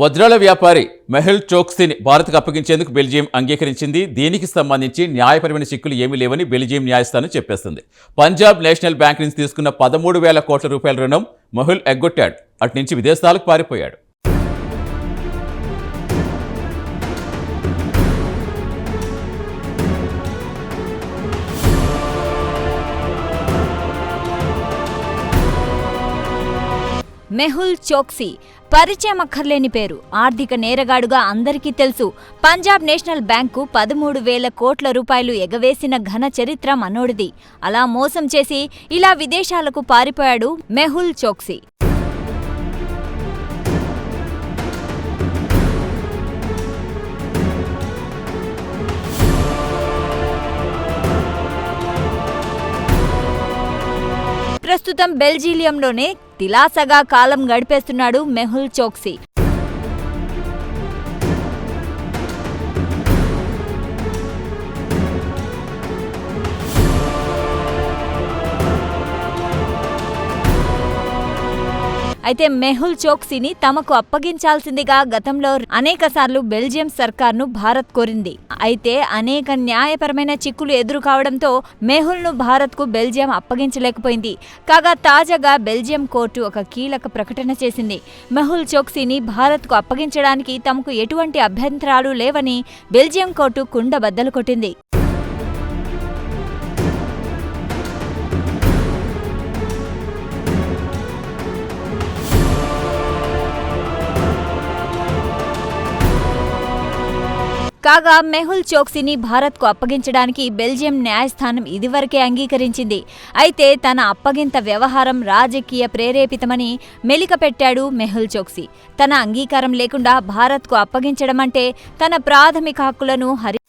వజ్రాల వ్యాపారి మెహల్ చోక్సీని భారత్కు అప్పగించేందుకు బెల్జియం అంగీకరించింది. దీనికి సంబంధించి న్యాయపరమైన చిక్కులు ఏమీ లేవని బెల్జియం న్యాయస్థానం చెప్పేస్తుంది. పంజాబ్ నేషనల్ బ్యాంక్ నుంచి తీసుకున్న పదమూడు వేల కోట్ల రూపాయల రుణం మెహుల్ ఎగ్గొట్టాడు. అటు నుంచి విదేశాలకు పారిపోయాడు. మెహుల్ చోక్సీ. పరిచయం అక్కర్లేని పేరు. ఆర్థిక నేరగాడుగా అందరికీ తెలుసు. పంజాబ్ నేషనల్ బ్యాంకు పదమూడు వేల కోట్ల రూపాయలు ఎగవేసిన ఘన చరిత్ర మనోడిది. అలా మోసం చేసి ఇలా విదేశాలకు పారిపోయాడు మెహుల్ చోక్సీ. ప్రస్తుతం బెల్జిలియంలోనే తిలాసగా కాలం గడిపేస్తున్నాడు మెహుల్ చోక్సీ. అయితే మెహుల్ చోక్సీని తమకు అప్పగించాల్సిందిగా గతంలో అనేకసార్లు బెల్జియం సర్కార్ను భారత్ కోరింది. అయితే అనేక న్యాయపరమైన చిక్కులు ఎదురు కావడంతో మెహుల్ను భారత్కు బెల్జియం అప్పగించలేకపోయింది. కాగా తాజాగా బెల్జియం కోర్టు ఒక కీలక ప్రకటన చేసింది. మెహుల్ చోక్సీని భారత్కు అప్పగించడానికి తమకు ఎటువంటి అభ్యంతరాలు లేవని బెల్జియం కోర్టు కుండ బద్దలు కొట్టింది. కాగా మెహుల్ చోక్సీని భారత్కు అప్పగించడానికి బెల్జియం న్యాయస్థానం ఇదివరకే అంగీకరించింది. అయితే తన అప్పగింత వ్యవహారం రాజకీయ ప్రేరేపితమని మెలికపెట్టాడు మెహుల్ చోక్సీ. తన అంగీకారం లేకుండా భారత్కు అప్పగించడం అంటే తన ప్రాథమిక హక్కులను హరి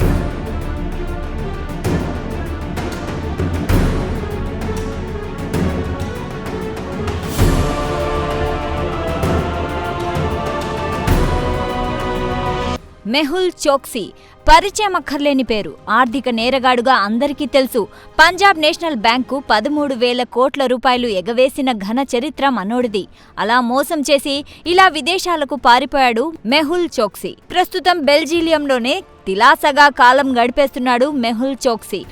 మెహుల్ చోక్సీ. పరిచయం అక్కర్లేని పేరు. ఆర్థిక నేరగాడుగా అందరికీ తెలుసు. పంజాబ్ నేషనల్ బ్యాంకు పదమూడు వేల కోట్ల రూపాయలు ఎగవేసిన ఘన చరిత్ర మనోడిది. అలా మోసం చేసి ఇలా విదేశాలకు పారిపోయాడు మెహుల్ చోక్సీ. ప్రస్తుతం బెల్జిలియంలోనే తిలాసగా కాలం గడిపేస్తున్నాడు మెహుల్ చోక్సీ.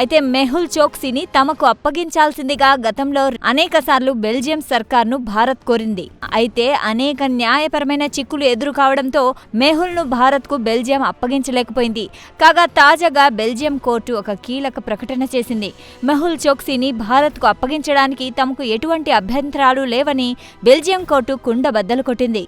అయితే మెహుల్ చోక్సీని తమకు అప్పగించాల్సిందిగా గతంలో అనేకసార్లు బెల్జియం సర్కార్ను భారత్ కోరింది. అయితే అనేక న్యాయపరమైన చిక్కులు ఎదురు కావడంతో మెహుల్ను భారత్కు బెల్జియం అప్పగించలేకపోయింది. కాగా తాజాగా బెల్జియం కోర్టు ఒక కీలక ప్రకటన చేసింది. మెహుల్ చోక్సీని భారత్కు అప్పగించడానికి తమకు ఎటువంటి అభ్యంతరాలు లేవని బెల్జియం కోర్టు కుండ బద్దలు కొట్టింది.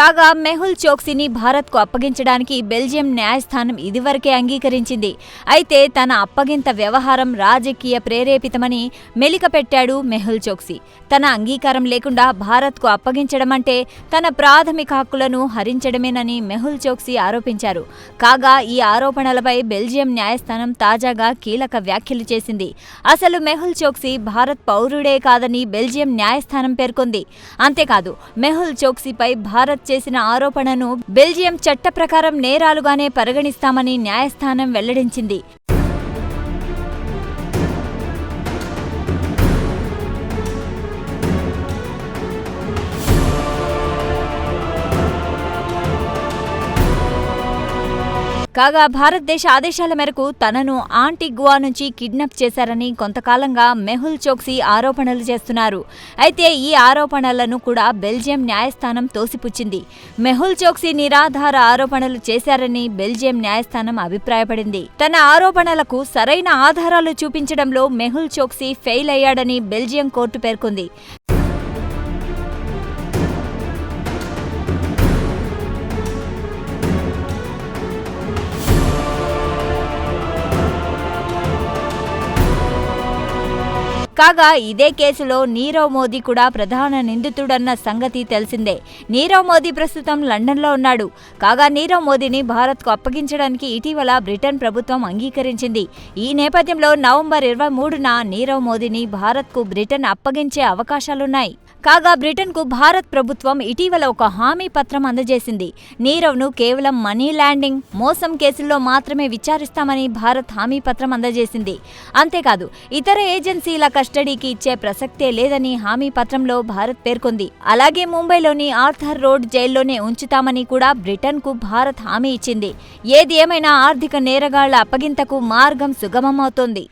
కాగా మెహుల్ చోక్సీని భారత్కు అప్పగించడానికి బెల్జియం న్యాయస్థానం ఇదివరకే అంగీకరించింది. అయితే తన అప్పగింత వ్యవహారం రాజకీయ ప్రేరేపితమని మెలికపెట్టాడు మెహుల్ చోక్సీ. తన అంగీకారం లేకుండా భారత్కు అప్పగించడం అంటే తన ప్రాథమిక హక్కులను హరించడమేనని మెహుల్ చోక్సీ ఆరోపించారు. కాగా ఈ ఆరోపణలపై బెల్జియం న్యాయస్థానం తాజాగా కీలక వ్యాఖ్యలు చేసింది. అసలు మెహుల్ చోక్సీ భారత్ పౌరుడే కాదని బెల్జియం న్యాయస్థానం పేర్కొంది. అంతేకాదు మెహుల్ చోక్సీపై భారత్ చేసిన ఆరోపణను బెల్జియం చట్ట ప్రకారం నేరాలుగానే పరిగణిస్తామని న్యాయస్థానం వెల్లడించింది. కాగా భారతదేశ ఆదేశాల మేరకు తనను ఆంటిగ్వా నుంచి కిడ్నాప్ చేశారని కొంతకాలంగా మెహుల్ చోక్సీ ఆరోపణలు చేస్తున్నారు. అయితే ఈ ఆరోపణలను కూడా బెల్జియం న్యాయస్థానం తోసిపుచ్చింది. మెహుల్ చోక్సీ నిరాధార ఆరోపణలు చేశారని బెల్జియం న్యాయస్థానం అభిప్రాయపడింది. తన ఆరోపణలకు సరైన ఆధారాలు చూపించడంలో మెహుల్ చోక్సీ ఫెయిల్ అయ్యాడని బెల్జియం కోర్టు పేర్కొంది. కాగా ఇదే కేసులో నీరవ్ మోదీ కూడా ప్రధాన నిందితుడన్న సంగతి తెలిసిందే. నీరవ్ మోదీ ప్రస్తుతం లండన్లో ఉన్నాడు. కాగా నీరవ్ మోదీని భారత్కు అప్పగించడానికి ఇటీవల బ్రిటన్ ప్రభుత్వం అంగీకరించింది. ఈ నేపథ్యంలో నవంబర్ ఇరవై మూడున నీరవ్ మోదీని భారత్కు బ్రిటన్ అప్పగించే అవకాశాలున్నాయి. కాగా బ్రిటన్కు భారత్ ప్రభుత్వం ఇటీవల ఒక హామీ పత్రం అందజేసింది. నీరవ్ను కేవలం మనీ ల్యాండింగ్ మోసం కేసుల్లో మాత్రమే విచారిస్తామని భారత్ హామీ పత్రం అందజేసింది. అంతేకాదు ఇతర ఏజెన్సీల కస్టడీకి ఇచ్చే ప్రసక్తే లేదని హామీ పత్రంలో భారత్ పేర్కొంది. అలాగే ముంబైలోని ఆర్థర్ రోడ్ జైల్లోనే ఉంచుతామని కూడా బ్రిటన్కు భారత్ హామీ ఇచ్చింది. ఏది ఏమైనా ఆర్థిక నేరగాళ్ళ అప్పగింతకు మార్గం సుగమమవుతోంది.